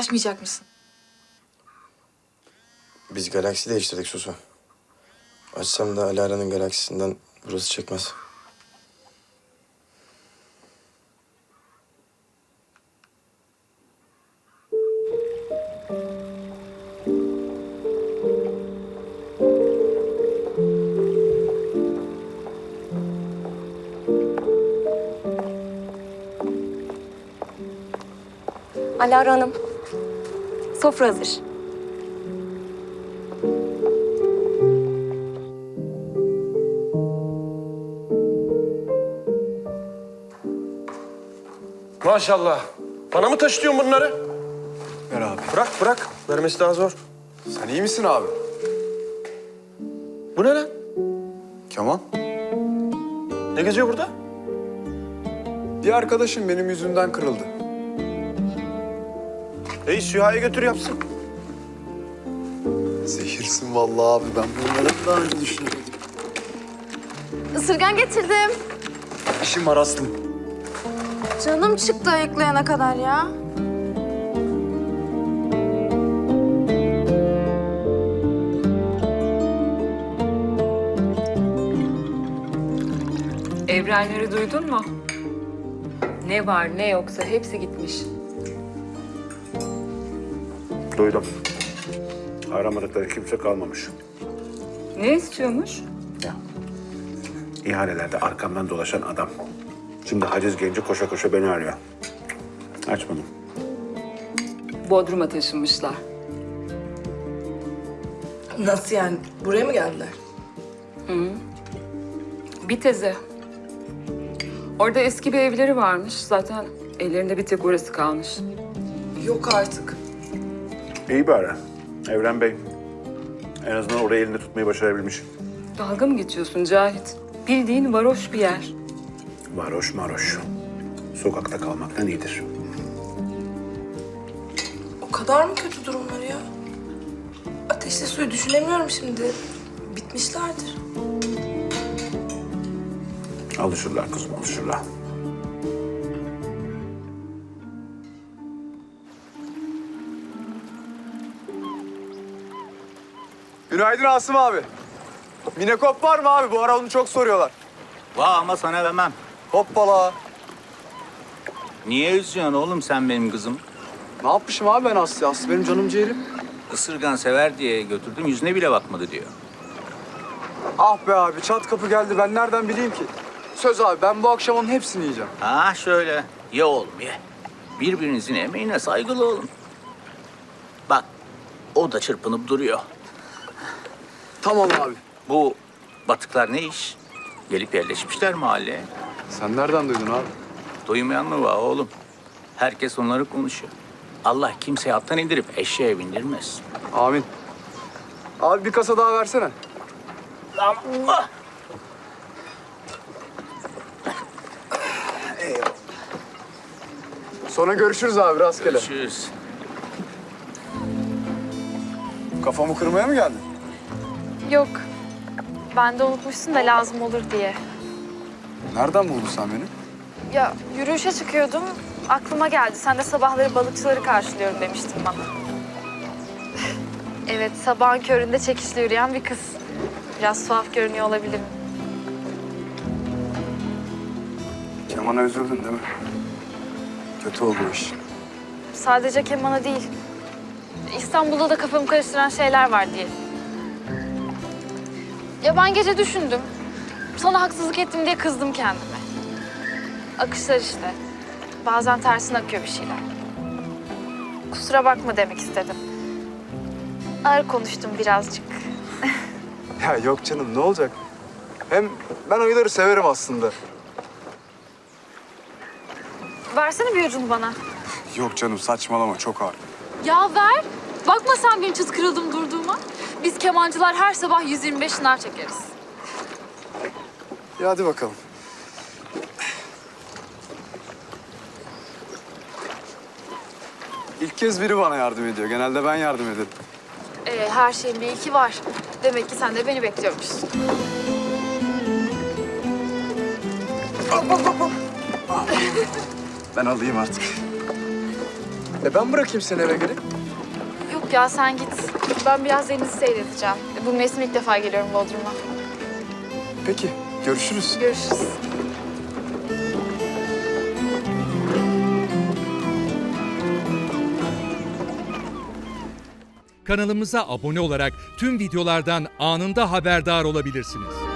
Açmayacak mısın? Biz galaksi değiştirdik Susu. Açsam da Alara'nın galaksisinden burası çekmez. Alara Hanım. Sofra hazır. Maşallah. Bana mı taşıtıyorsun bunları? Ver abi. Bırak bırak. Vermesi daha zor. Sen iyi misin abi? Bu ne lan? Kemal. Ne geziyor burada? Bir arkadaşım benim yüzümden kırıldı. Ey Süha'ya götür yapsın. Zehirsin vallahi abi. Ben bunları daha önce düşünmedim. Isırgan getirdim. İşim var Aslım. Canım çıktı ayıklayana kadar ya. Evrenleri duydun mu? Ne var ne yoksa hepsi gitmiş. Duydum. Aramadıkları kimse kalmamış. Ne istiyormuş? Ya. İhalelerde arkamdan dolaşan adam. Şimdi haciz gelince koşa koşa beni arıyor. Açmadım. Bodrum'a taşınmışlar. Nasıl yani? Buraya mı geldiler? Bir teze. Orada eski bir evleri varmış. Zaten ellerinde bir tek orası kalmış. Yok artık. İyi bari. Evren Bey. En azından orayı elinde tutmayı başarabilmiş. Dalga mı geçiyorsun Cahit? Bildiğin varoş bir yer. Varoş maroş. Sokakta kalmaktan iyidir. O kadar mı kötü durumları ya? Ateşli suyu düşünemiyorum şimdi. Bitmişlerdir. Alışırlar kızım, alışırlar. Günaydın Asım abi. Minekop var mı abi? Bu ara onu çok soruyorlar. Vah ama sana vermem. Hoppala. Niye üzüyorsun oğlum sen benim kızım? Ne yapmışım abi ben Aslı? Aslı benim canım ciğerim. Isırgan sever diye götürdüm yüzüne bile bakmadı diyor. Ah be abi çat kapı geldi. Ben nereden bileyim ki? Söz abi ben bu akşam onun hepsini yiyeceğim. Ha şöyle. Ye oğlum ye. Birbirinizin emeğine saygılı olun. Bak o da çırpınıp duruyor. Tamam abi. Bu batıklar ne iş? Gelip yerleşmişler mahalleye. Sen nereden duydun abi? Duymayan mı var oğlum? Herkes onları konuşuyor. Allah kimseyi attan indirip eşeğe bindirmez. Amin. Abi bir kasa daha versene. Allah! Sonra görüşürüz abi rastgele. Görüşürüz. Kafamı kırmaya mı geldin? Yok. Ben de unutmuşsun da lazım olur diye. Nereden buldun sen beni? Ya yürüyüşe çıkıyordum. Aklıma geldi. Sen de sabahları balıkçıları karşılıyorum demiştin bana. evet, sabahın köründe çekişli yürüyen bir kız. Biraz tuhaf görünüyor olabilirim. Keman'a üzüldün değil mi? Kötü oldu o iş. Sadece kemana değil. İstanbul'da da kafamı karıştıran şeyler var diye. Ya ben gece düşündüm. Sana haksızlık ettim diye kızdım kendime. Akışlar işte. Bazen tersine akıyor bir şeyler. Kusura bakma demek istedim. Ağır konuştum birazcık. Ya yok canım ne olacak? Hem ben ayıları severim aslında. Versene bir ucunu bana. Yok canım saçmalama çok ağır. Ya ver. Bakma sen benim çıt kırıldım durduğuma. Biz kemancılar her sabah 125 şınar çekeriz. İyi hadi bakalım. İlk kez biri bana yardım ediyor. Genelde ben yardım ederim. Ee, her şeyin bir iki var. Demek ki sen de beni bekliyormuşsun. Ben alayım artık. E ben bırakayım seni eve gelip. Yok ya sen git. Ben biraz denizi seyredeceğim. Bu mevsim ilk defa geliyorum Bodrum'a. Peki, görüşürüz. Görüşürüz. Kanalımıza abone olarak tüm videolardan anında haberdar olabilirsiniz.